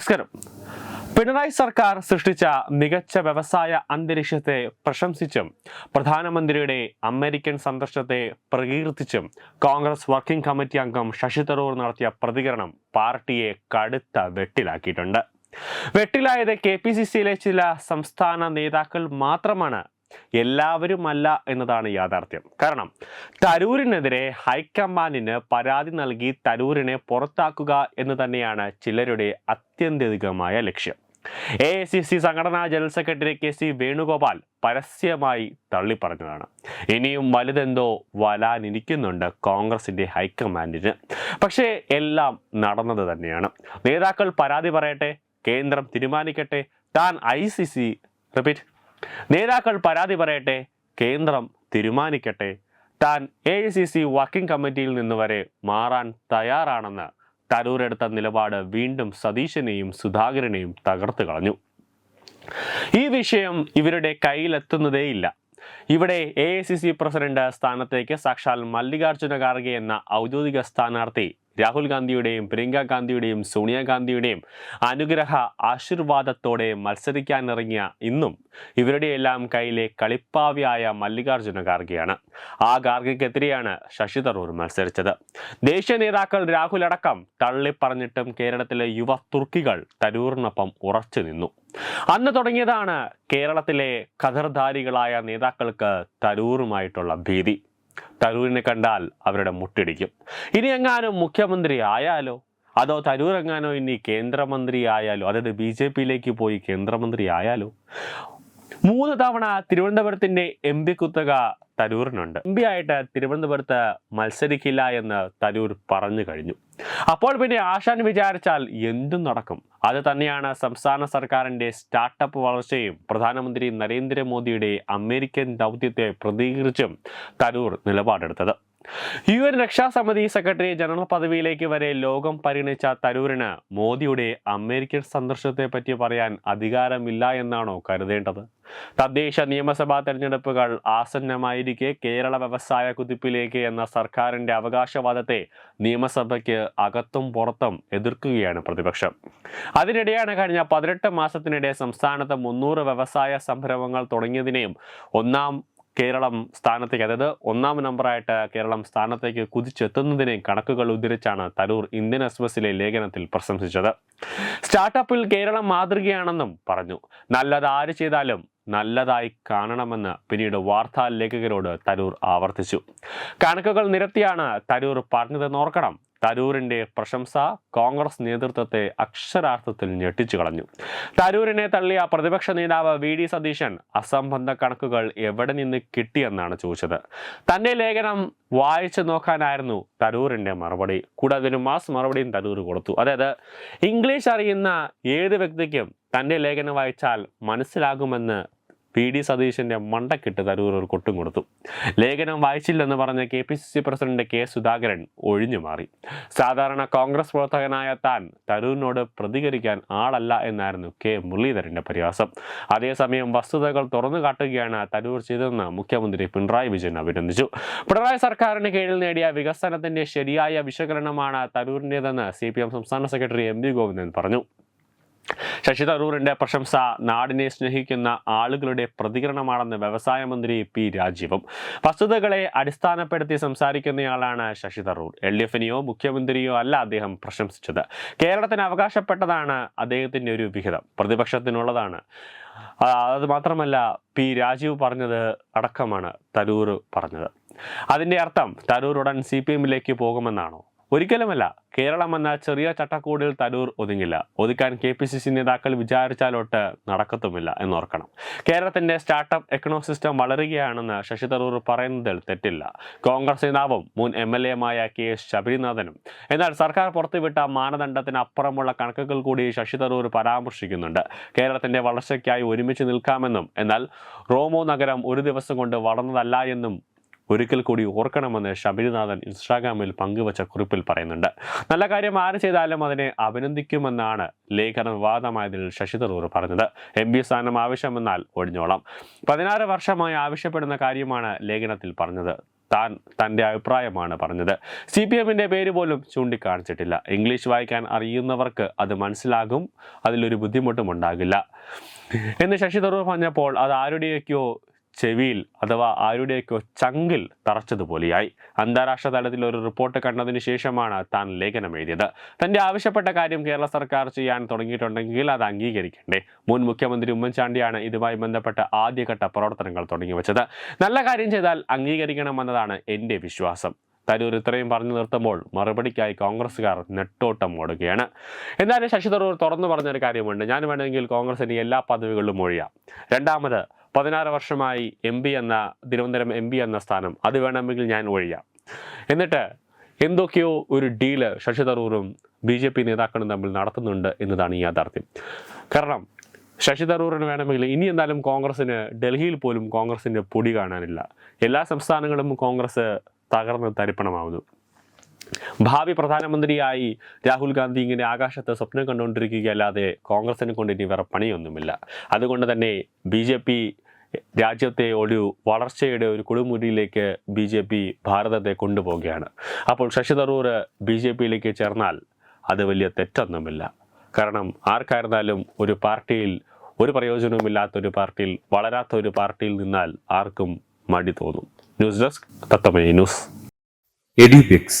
നമസ്കാരം. പിണറായി സർക്കാർ സൃഷ്ടിച്ച മികച്ച വ്യവസായ അന്തരീക്ഷത്തെ പ്രശംസിച്ചും പ്രധാനമന്ത്രിയുടെ അമേരിക്കൻ സന്ദർശനത്തെ പ്രകീർത്തിച്ചും കോൺഗ്രസ് വർക്കിംഗ് കമ്മിറ്റി അംഗം ശശി തരൂർ നടത്തിയ പ്രതികരണം പാർട്ടിയെ കടുത്ത വെട്ടിലാക്കിയിട്ടുണ്ട്. വെട്ടിലായത് കെ പി സി സിയിലെ ചില സംസ്ഥാന നേതാക്കൾ മാത്രമാണ് എല്ലാവരുമല്ല എന്നതാണ് യാഥാർത്ഥ്യം. കാരണം തരൂരിനെതിരെ ഹൈക്കമാൻഡിന് പരാതി നൽകി തരൂരിനെ പുറത്താക്കുക എന്ന് തന്നെയാണ് ചിലരുടെ അത്യന്തികമായ ലക്ഷ്യം. എ ഐ സി സി സംഘടനാ general secretary K C Venugopal പരസ്യമായി തള്ളിപ്പറഞ്ഞതാണ്. ഇനിയും വലുതെന്തോ വലാനിരിക്കുന്നുണ്ട് കോൺഗ്രസിന്റെ ഹൈക്കമാൻഡിന്. പക്ഷേ എല്ലാം നടന്നത് തന്നെയാണ്. നേതാക്കൾ പരാതി പറയട്ടെ കേന്ദ്രം തീരുമാനിക്കട്ടെ താൻ ഐ സി സി റിപ്പീറ്റ്. നേതാക്കൾ പരാതി പറയട്ടെ കേന്ദ്രം തീരുമാനിക്കട്ടെ. താൻ എ സി സി വർക്കിംഗ് കമ്മിറ്റിയിൽ നിന്ന് വരെ മാറാൻ തയ്യാറാണെന്ന് തരൂർ എടുത്ത നിലപാട് വീണ്ടും സതീശനെയും സുധാകരനെയും തകർത്ത് കളഞ്ഞു. ഈ വിഷയം ഇവരുടെ കയ്യിലെത്തുന്നതേയില്ല. ഇവിടെ A I C C president സ്ഥാനത്തേക്ക് സാക്ഷാൽ മല്ലികാർജുന ഖാർഗെ എന്ന ഔദ്യോഗിക സ്ഥാനാർത്ഥി രാഹുൽ ഗാന്ധിയുടെയും പ്രിയങ്ക ഗാന്ധിയുടെയും സോണിയാഗാന്ധിയുടെയും അനുഗ്രഹ ആശീർവാദത്തോടെ മത്സരിക്കാനിറങ്ങിയ ഇന്നും ഇവരുടെയെല്ലാം കയ്യിലെ കളിപ്പാവിയായ മല്ലികാർജുന ഖാർഗെയാണ് ആ ഖാർഗെക്കെതിരെയാണ് ശശി തരൂർ മത്സരിച്ചത്. ദേശീയ നേതാക്കൾ രാഹുൽ അടക്കം തള്ളിപ്പറഞ്ഞിട്ടും കേരളത്തിലെ യുവ തുർക്കികൾ തരൂറിനൊപ്പം ഉറച്ചു നിന്നു. അന്ന് തുടങ്ങിയതാണ് കേരളത്തിലെ കഥർധാരികളായ നേതാക്കൾക്ക് തരൂറുമായിട്ടുള്ള ഭീതി. തരൂരിനെ കണ്ടാൽ അവരുടെ മുട്ടിടിക്കും. ഇനി എങ്ങാനും മുഖ്യമന്ത്രി ആയാലോ? അതോ തരൂർ എങ്ങാനോ ഇനി കേന്ദ്രമന്ത്രി ആയാലോ? അതായത് ബി ജെ പിയിലേക്ക് പോയി കേന്ദ്രമന്ത്രി ആയാലോ? മൂന്ന് തവണ തിരുവനന്തപുരത്തിന്റെ എം പി കുത്തക തരൂരിനുണ്ട്. എം ആയിട്ട് തിരുവനന്തപുരത്ത് മത്സരിക്കില്ല എന്ന് തരൂർ പറഞ്ഞു കഴിഞ്ഞു. അപ്പോൾ പിന്നെ ആശാൻ വിചാരിച്ചാൽ എന്തും നടക്കും. അത് തന്നെയാണ് സംസ്ഥാന സർക്കാരിന്റെ സ്റ്റാർട്ടപ്പ് വളർച്ചയും പ്രധാനമന്ത്രി നരേന്ദ്രമോദിയുടെ അമേരിക്കൻ ദൗത്യത്തെ പ്രതികരിച്ചും തരൂർ നിലപാടെടുത്തത്. യു എൻ രക്ഷാസമിതി സെക്രട്ടറി ജനറൽ പദവിയിലേക്ക് വരെ ലോകം പരിഗണിച്ച തരൂരിന് മോദിയുടെ അമേരിക്കൻ സന്ദർശനത്തെ പറ്റി പറയാൻ അധികാരമില്ല എന്നാണോ കരുതേണ്ടത്? തദ്ദേശ നിയമസഭാ തെരഞ്ഞെടുപ്പുകൾ ആസന്നമായിരിക്കെ കേരള വ്യവസായ കുതിപ്പിലേക്ക് എന്ന സർക്കാരിന്റെ അവകാശവാദത്തെ നിയമസഭയ്ക്ക് അകത്തും പുറത്തും എതിർക്കുകയാണ് പ്രതിപക്ഷം. അതിനിടെയാണ് കഴിഞ്ഞ പതിനെട്ട് മാസത്തിനിടെ സംസ്ഥാനത്ത് മുന്നൂറ് വ്യവസായ സംരംഭങ്ങൾ തുടങ്ങിയതിനെയും ഒന്നാം കേരളം സ്ഥാനത്തേക്ക് അതായത് ഒന്നാം നമ്പറായിട്ട് കേരളം സ്ഥാനത്തേക്ക് കുതിച്ചെത്തുന്നതിനെയും കണക്കുകൾ ഉദ്ധരിച്ചാണ് തരൂർ ഇന്ത്യൻ എക്സ്പ്രസിലെ ലേഖനത്തിൽ പ്രശംസിച്ചത്. സ്റ്റാർട്ടപ്പിൽ കേരളം മാതൃകയാണെന്നും പറഞ്ഞു. നല്ലത് ആര് ചെയ്താലും നല്ലതായി കാണണമെന്ന് പിന്നീട് വാർത്താ ലേഖകരോട് തരൂർ ആവർത്തിച്ചു. കണക്കുകൾ നിരത്തിയാണ് തരൂർ പറഞ്ഞതെന്ന് ഓർക്കണം. തരൂരിന്റെ പ്രശംസ കോൺഗ്രസ് നേതൃത്വത്തെ അക്ഷരാർത്ഥത്തിൽ ഞെട്ടിച്ചു കളഞ്ഞു. തരൂരിനെ തള്ളിയ പ്രതിപക്ഷ നേതാവ് വി ഡി സതീശൻ അസംബന്ധ കണക്കുകൾ എവിടെ നിന്ന് കിട്ടിയെന്നാണ് ചോദിച്ചത്. തന്റെ ലേഖനം വായിച്ചു നോക്കാനായിരുന്നു തരൂരിന്റെ മറുപടി. കൂടാതെ ഒരു മാസ് മറുപടിയും തരൂർ കൊടുത്തു. അതായത് ഇംഗ്ലീഷ് അറിയുന്ന ഏത് വ്യക്തിക്കും തന്റെ ലേഖനം വായിച്ചാൽ മനസ്സിലാകുമെന്ന് പി ഡി സതീശന്റെ മണ്ടക്കിട്ട് തരൂർ ഒരു കൊട്ടും കൊടുത്തു. ലേഖനം വായിച്ചില്ലെന്ന് പറഞ്ഞ K P C C president K Sudhakaran ഒഴിഞ്ഞു മാറി. സാധാരണ കോൺഗ്രസ് പ്രവർത്തകനായ താൻ തരൂരിനോട് പ്രതികരിക്കാൻ ആളല്ല എന്നായിരുന്നു കെ മുരളീധരന്റെ പരിഹാസം. അതേസമയം വസ്തുതകൾ തുറന്നു കാട്ടുകയാണ് തരൂർ ചെയ്തതെന്ന് മുഖ്യമന്ത്രി പിണറായി വിജയൻ അഭിനന്ദിച്ചു. പിണറായി സർക്കാരിന് കീഴിൽ നേടിയ വികസനത്തിന്റെ ശരിയായ വിശകലനമാണ് തരൂരിന്റെതെന്ന് സി പി എം സംസ്ഥാന സെക്രട്ടറി എം വി ഗോവിന്ദൻ പറഞ്ഞു. ശശി തരൂറിന്റെ പ്രശംസ നാടിനെ സ്നേഹിക്കുന്ന ആളുകളുടെ പ്രതികരണമാണെന്ന് വ്യവസായ മന്ത്രി പി രാജീവും. വസ്തുതകളെ അടിസ്ഥാനപ്പെടുത്തി സംസാരിക്കുന്നയാളാണ് ശശി തരൂർ എൽ ഡി എഫിനെയോ മുഖ്യമന്ത്രിയോ അല്ല അദ്ദേഹം പ്രശംസിച്ചത്. കേരളത്തിന് അവകാശപ്പെട്ടതാണ് അദ്ദേഹത്തിന്റെ ഒരു വിഹിതം. പ്രതിപക്ഷത്തിനുള്ളതാണ്. അത് മാത്രമല്ല പി രാജീവ് പറഞ്ഞത് അടക്കമാണ് തരൂർ പറഞ്ഞത്. അതിന്റെ അർത്ഥം തരൂർ ഉടൻ സി പി എമ്മിലേക്ക് പോകുമെന്നാണോ? ഒരിക്കലുമല്ല കേരളം എന്ന ചെറിയ ചട്ടക്കൂടിൽ തരൂർ ഒതുങ്ങില്ല. ഒതുക്കാൻ കെ പി സി സി നേതാക്കൾ വിചാരിച്ചാലോട്ട് നടക്കത്തുമില്ല എന്നോർക്കണം. കേരളത്തിന്റെ സ്റ്റാർട്ടപ്പ് എക്കണോ സിസ്റ്റം വളരുകയാണെന്ന് ശശി തരൂർ പറയുന്നതിൽ തെറ്റില്ല. കോൺഗ്രസ് നേതാവും മുൻ എം എൽ എമായ കെ എസ് ശബരിനാഥനും. എന്നാൽ സർക്കാർ പുറത്തുവിട്ട മാനദണ്ഡത്തിന് അപ്പുറമുള്ള കണക്കുകൾ കൂടി ശശി തരൂർ പരാമർശിക്കുന്നുണ്ട്. കേരളത്തിന്റെ വളർച്ചയ്ക്കായി ഒരുമിച്ച് നിൽക്കാമെന്നും എന്നാൽ റോമോ നഗരം ഒരു ദിവസം കൊണ്ട് വളർന്നതല്ല എന്നും ഒരിക്കൽ കൂടി ഓർക്കണമെന്ന് ശബരിനാഥൻ ഇൻസ്റ്റാഗ്രാമിൽ പങ്കുവച്ച കുറിപ്പിൽ പറയുന്നുണ്ട്. നല്ല കാര്യം ആര് ചെയ്താലും അതിനെ അഭിനന്ദിക്കുമെന്നാണ് ലേഖന വിവാദമായതിൽ ശശി തരൂർ പറഞ്ഞത്. എം പി സ്ഥാനം ആവശ്യമെന്നാൽ ഒഴിഞ്ഞോളാം. പതിനാറ് വർഷമായി ആവശ്യപ്പെടുന്ന കാര്യമാണ് ലേഖനത്തിൽ പറഞ്ഞത്. താൻ തന്റെ അഭിപ്രായമാണ് പറഞ്ഞത്. സി പി എമ്മിന്റെ പേര് പോലും ചൂണ്ടിക്കാണിച്ചിട്ടില്ല. ഇംഗ്ലീഷ് വായിക്കാൻ അറിയുന്നവർക്ക് അത് മനസ്സിലാകും. അതിലൊരു ബുദ്ധിമുട്ടും ഉണ്ടാകില്ല എന്ന് ശശി തരൂർ പറഞ്ഞപ്പോൾ അത് ആരുടെയൊക്കെയോ ചെവിയിൽ അഥവാ ആരുടെയൊക്കെ ചങ്കിൽ തറച്ചതുപോലെയായി. അന്താരാഷ്ട്ര തലത്തിൽ ഒരു റിപ്പോർട്ട് കണ്ടതിന് ശേഷമാണ് താൻ ലേഖനം എഴുതിയത്. തന്റെ ആവശ്യപ്പെട്ട കാര്യം കേരള സർക്കാർ ചെയ്യാൻ തുടങ്ങിയിട്ടുണ്ടെങ്കിൽ അത് അംഗീകരിക്കണ്ടേ. മുൻ മുഖ്യമന്ത്രി ഉമ്മൻചാണ്ടിയാണ് ഇതുമായി ബന്ധപ്പെട്ട ആദ്യഘട്ട പ്രവർത്തനങ്ങൾ തുടങ്ങി വെച്ചത് നല്ല കാര്യം ചെയ്താൽ അംഗീകരിക്കണമെന്നതാണ് എന്റെ വിശ്വാസം. തരൂർ ഇത്രയും പറഞ്ഞു നിർത്തുമ്പോൾ മറുപടിക്കായി കോൺഗ്രസ്സുകാർ നെട്ടോട്ടം ഓടുകയാണ്. എന്നാലും ശശി തരൂർ തുറന്നു പറഞ്ഞൊരു കാര്യമുണ്ട്. ഞാൻ വേണമെങ്കിൽ കോൺഗ്രസിന് എല്ലാ പദവികളിലും ഒഴിയാം. രണ്ടാമത് പതിനാറ് വർഷമായി എം പി എന്ന തിരുവനന്തപുരം എം പി എന്ന സ്ഥാനം. അത് വേണമെങ്കിൽ ഞാൻ ഒഴിയാം. എന്നിട്ട് എന്തൊക്കെയോ ഒരു ഡീൽ ശശി തരൂറും ബി ജെ പി നേതാക്കളും തമ്മിൽ നടത്തുന്നുണ്ട് എന്നതാണ് ഈ യാഥാർത്ഥ്യം. കാരണം ശശി തരൂറിന് വേണമെങ്കിൽ ഇനി എന്തായാലും കോൺഗ്രസ്സിന് ഡൽഹിയിൽ പോലും കോൺഗ്രസിന്റെ പൊടി കാണാനില്ല. എല്ലാ സംസ്ഥാനങ്ങളും കോൺഗ്രസ് തകർന്ന് തരിപ്പണമാവുന്നു. ഭാവി പ്രധാനമന്ത്രിയായി രാഹുൽ ഗാന്ധി ഇങ്ങനെ ആകാശത്ത് സ്വപ്നം കണ്ടുകൊണ്ടിരിക്കുകയല്ലാതെ കോൺഗ്രസിനെ കൊണ്ട് ഇനി വേറെ പണിയൊന്നുമില്ല. അതുകൊണ്ട് തന്നെ ബി ജെ പി രാജ്യത്തെ ഒരു വളർച്ചയുടെ ഒരു കുളിമുരിയിലേക്ക് ബി ജെ പി ഭാരതത്തെ കൊണ്ടുപോവുകയാണ്. അപ്പോൾ ശശി തരൂർ ബി ജെ പിയിലേക്ക് ചേർന്നാൽ അത് വലിയ തെറ്റൊന്നുമില്ല. കാരണം ആർക്കായിരുന്നാലും ഒരു പാർട്ടിയിൽ ഒരു പ്രയോജനവുമില്ലാത്ത ഒരു പാർട്ടിയിൽ വളരാത്ത ഒരു പാർട്ടിയിൽ നിന്നാൽ ആർക്കും മടി തോന്നും. News desk തത്തമേ news. Edubix